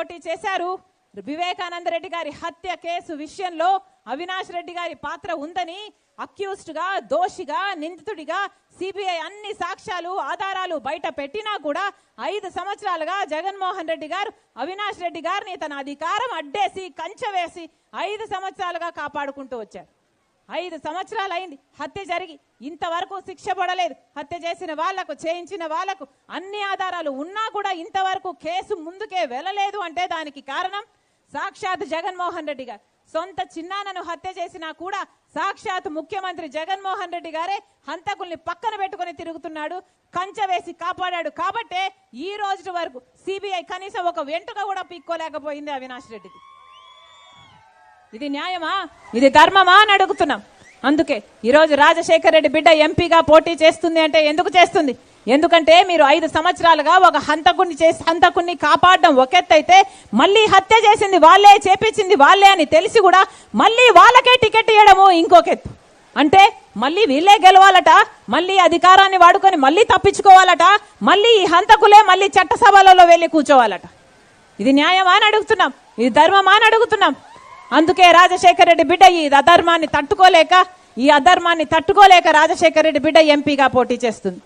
పోటీ చేశారు. వివేకానంద రెడ్డి గారి హత్య కేసు విషయంలో అవినాష్ రెడ్డి గారి పాత్ర ఉందని అక్యూస్డ్గా దోషిగా నిందితుడిగా సిబిఐ అన్ని సాక్ష్యాలు ఆధారాలు బయట పెట్టినా కూడా ఐదు సంవత్సరాలుగా జగన్మోహన్ రెడ్డి గారు అవినాష్ రెడ్డి గారిని తన అధికారం అడ్డేసి కంచె వేసి ఐదు సంవత్సరాలుగా కాపాడుకుంటూ వచ్చారు. ఐదు సంవత్సరాలు అయింది హత్య జరిగి ఇంతవరకు శిక్ష పడలేదు. హత్య చేసిన వాళ్ళకు చేయించిన వాళ్ళకు అన్ని ఆధారాలు ఉన్నా కూడా ఇంతవరకు కేసు ముందుకే వెళ్ళలేదు అంటే దానికి కారణం సాక్షాత్ జగన్మోహన్ రెడ్డి గారు. సొంత చిన్నాన్నను హత్య చేసినా కూడా సాక్షాత్ ముఖ్యమంత్రి జగన్మోహన్ రెడ్డి గారే హంతకుల్ని పక్కన పెట్టుకొని తిరుగుతున్నాడు కంచె వేసి కాపాడాడు కాబట్టే ఈ రోజు వరకు సిబిఐ కనీసం ఒక వెంటుక కూడా పీక్కోలేకపోయింది అవినాష్ రెడ్డికి. ఇది న్యాయమా? ఇది ధర్మమా అని అడుగుతున్నాం. అందుకే ఈరోజు రాజశేఖర రెడ్డి బిడ్డ ఎంపీగా పోటీ చేస్తుంది అంటే ఎందుకు చేస్తుంది? ఎందుకంటే మీరు ఐదు సంవత్సరాలుగా ఒక హంతకుని చేసి హంతకుని కాపాడడం ఒకెత్తైతే మళ్ళీ హత్య చేసింది వాళ్ళే చేపించింది వాళ్ళే అని తెలిసి కూడా మళ్ళీ వాళ్ళకే టికెట్ ఇవ్వడము ఇంకొక ఎత్తు అంటే మళ్ళీ వీళ్ళే గెలవాలట మళ్ళీ అధికారాన్ని వాడుకొని మళ్ళీ తప్పించుకోవాలట మళ్ళీ ఈ హంతకులే మళ్ళీ చట్టసభలలో వెళ్ళి కూర్చోవాలట. ఇది న్యాయమా అని అడుగుతున్నాం. ఇది ధర్మమా అని అడుగుతున్నాం. అందుకే రాజశేఖర రెడ్డి బిడ్డ ఈ అధర్మాన్ని తట్టుకోలేక ఈ అధర్మాన్ని తట్టుకోలేక రాజశేఖర రెడ్డి బిడ్డ ఎంపీగా పోటీ చేస్తుంది.